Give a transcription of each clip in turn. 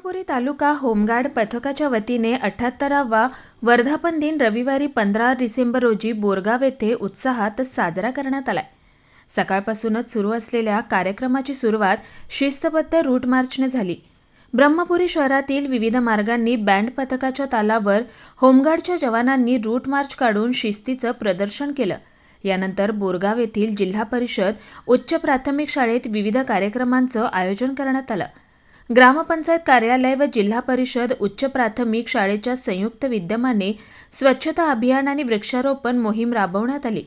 ब्रह्मपुरी तालुका home guard पथकाच्या वतीने अठ्याहत्तरावा वर्धापन दिन रविवारी पंधरा डिसेंबर रोजी बोरगाव येथे उत्साहात साजरा करण्यात आलाय. सकाळपासूनच सुरू असलेल्या कार्यक्रमाची सुरुवात शिस्तबद्ध रूट मार्चने झाली. ब्रह्मपुरी शहरातील विविध मार्गांनी बँड पथकाच्या तालावर होमगार्डच्या जवानांनी रूट मार्च काढून शिस्तीचं प्रदर्शन केलं. यानंतर बोरगाव येथील जिल्हा परिषद उच्च प्राथमिक शाळेत विविध कार्यक्रमांचं आयोजन करण्यात आलं. ग्रामपंचायत कार्यालय व जिल्हा परिषद उच्च प्राथमिक शाळेच्या संयुक्त विद्यमाने स्वच्छता अभियान आणि वृक्षारोपण मोहीम राबवण्यात आली.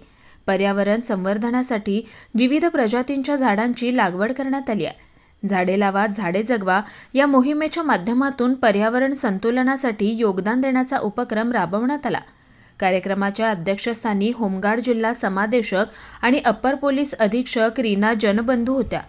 पर्यावरण संवर्धनासाठी विविध प्रजातींच्या झाडांची लागवड करण्यात आली आहे. झाडे लावा झाडे जगवा या मोहिमेच्या माध्यमातून पर्यावरण संतुलनासाठी योगदान देण्याचा उपक्रम राबवण्यात आला. कार्यक्रमाच्या अध्यक्षस्थानी होमगार्ड जिल्हा समादेशक आणि अप्पर पोलीस अधीक्षक रीना जनबंधू होत्या.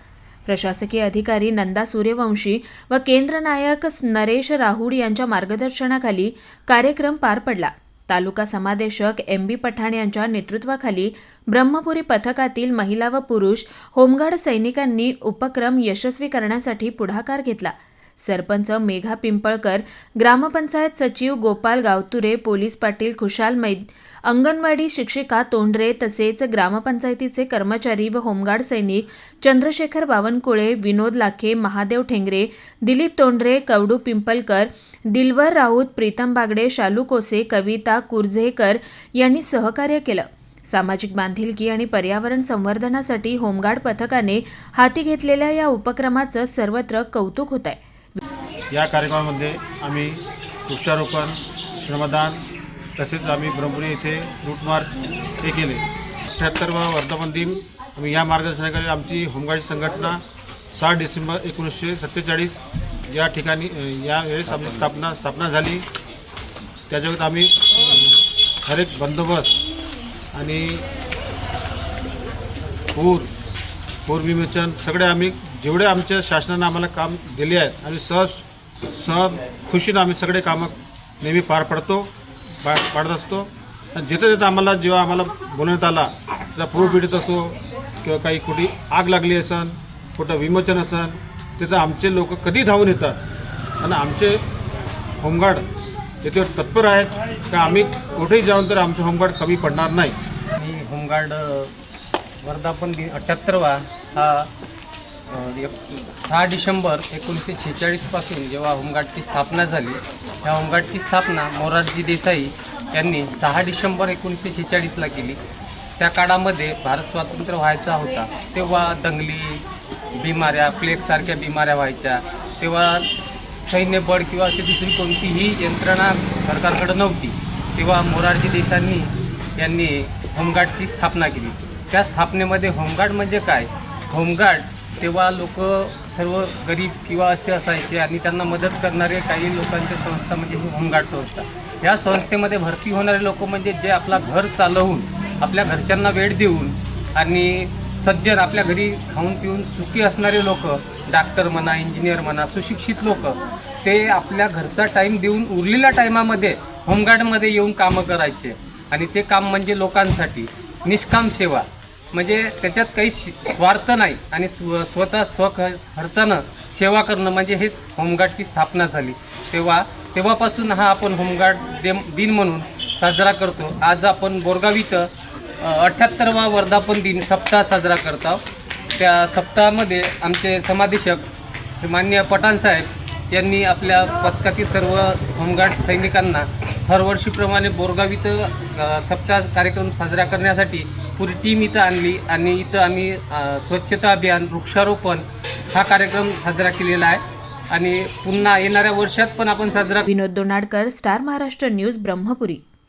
प्रशासकीय अधिकारी नंदा सूर्यवंशी व केंद्रनायक नरेश राहुड यांच्या मार्गदर्शनाखाली कार्यक्रम पार पडला. तालुका समादेशक एम बी पठाण यांच्या नेतृत्वाखाली ब्रह्मपुरी पथकातील महिला व पुरुष होमगार्ड सैनिकांनी उपक्रम यशस्वी करण्यासाठी पुढाकार घेतला. सरपंच मेघा पिंपळकर ग्रामपंचायत सचिव गोपाल गावतुरे पोलीस पाटील खुशाल मैद अंगणवाडी शिक्षिका तोंडरे तसेच ग्रामपंचायतीचे कर्मचारी व होमगार्ड सैनिक चंद्रशेखर बावनकुळे विनोद लाखे महादेव ठेंगरे दिलीप तोंडरे कवडू पिंपलकर दिलवर राऊत प्रीतम बागडे शालू कोसे कविता कुर्झेकर यांनी सहकार्य केलं. सामाजिक बांधिलकी आणि पर्यावरण संवर्धनासाठी होमगार्ड पथकाने हाती घेतलेल्या या उपक्रमाचं सर्वत्र कौतुक होत आहे या कार्यक्रमामध्ये आम्ही वृक्षारोपण श्रमदान तसेच आम्ही ब्रह्मपुरी येथे रूट मार्च हे केले. अठ्ठ्याहत्तरवा वर्धापन दिन आम्ही या मार्गदर्शनाखाली आमची होमगार्ड संघटना सहा डिसेंबर एकोणीसशे सत्तेचाळीस या ठिकाणी यावेळेस या वेळेस आमची स्थापना स्थापना झाली. त्याच्यावर आम्ही हर एक बंदोबस्त आणि पूर पूर विमोचन सगळे आम्ही जेवढे आमच्या शासनानं आम्हाला काम दिले आहेत आणि सहज सहज खुशीनं आम्ही सगळे कामं नेहमी पार पडतो पा पाडत असतो. आणि जिथं जिथं आम्हाला जेव्हा आम्हाला बोलवण्यात आला त्याचा प्रूफ भेटत असो किंवा काही कुठे आग लागली असन कुठं विमोचन असन तिथं आमचे लोक कधी धावून येतात? आणि आमचे होमगार्ड तिथे तत्पर आहेत का आम्ही कुठेही जाऊन तर आमचं होमगार्ड कमी पडणार नाही? मी होमगार्ड वर्धापन दिन अठ्ठ्याहत्तरवा हा सहा डिसेंबर एकोणीसशे छेचाळीसपासून जेव्हा होमगार्डची स्थापना झाली त्या होमगार्डची स्थापना मोरारजी देसाई यांनी सहा डिसेंबर एकोणीसशे छेचाळीसला केली. त्या काळामध्ये भारत स्वातंत्र्य व्हायचा होता. तेव्हा दंगली बिमाऱ्या प्लेगसारख्या बिमाऱ्या व्हायच्या. तेव्हा सैन्यबळ किंवा अशी दुसरी कोणतीही यंत्रणा सरकारकडे नव्हती. तेव्हा मोरारजी देसाईंनी यांनी होमगार्डची स्थापना केली. त्या स्थापनेमध्ये होमगार्ड म्हणजे काय? होमगार्ड तेव्हा लोक सर्व गरीब किंवा असे असायचे आणि त्यांना मदत करणारे काही लोकांच्या संस्था म्हणजे ही होमगार्ड संस्था. ह्या संस्थेमध्ये भरती होणारे लोक म्हणजे जे आपला घर चालवून आपल्या घरच्यांना वेळ देऊन आणि सज्जन आपल्या घरी खाऊन पिऊन सुखी असणारे लोक डॉक्टर म्हणा इंजिनियर म्हणा सुशिक्षित लोक ते आपल्या घरचा टाईम देऊन उरलेल्या टायमामध्ये होमगार्डमध्ये येऊन कामं करायचे. आणि ते काम म्हणजे लोकांसाठी निष्काम सेवा. म्हणजे त्याच्यात काही स्वार्थ नाही आणि स्व स्वतः स्व खर्चानं सेवा करणं म्हणजे हेच होमगार्डची स्थापना झाली. तेव्हा तेव्हापासून हा आपण होमगार्ड डे दिन म्हणून साजरा करतो. आज आपण बोरगाव इथं अठ्ठ्याहत्तरवा वर्धापन दिन सप्ताह साजरा करत आहोत. त्या सप्ताहामध्ये आमचे समादेशक मान्य पठाणसाहेब यांनी आपल्या पथकातील सर्व होमगार्ड सैनिकांना दरवर्षीप्रमाणे बोरगाव इथं सप्ताह कार्यक्रम साजरा करण्यासाठी पुरी टीम इथं आणली आणि इथं आम्ही स्वच्छता अभियान वृक्षारोपण हा कार्यक्रम साजरा केलेला आहे. आणि पुन्हा येणाऱ्या वर्षात पण आपण साजरा विनोद दोनाडकर स्टार महाराष्ट्र न्यूज ब्रह्मपुरी.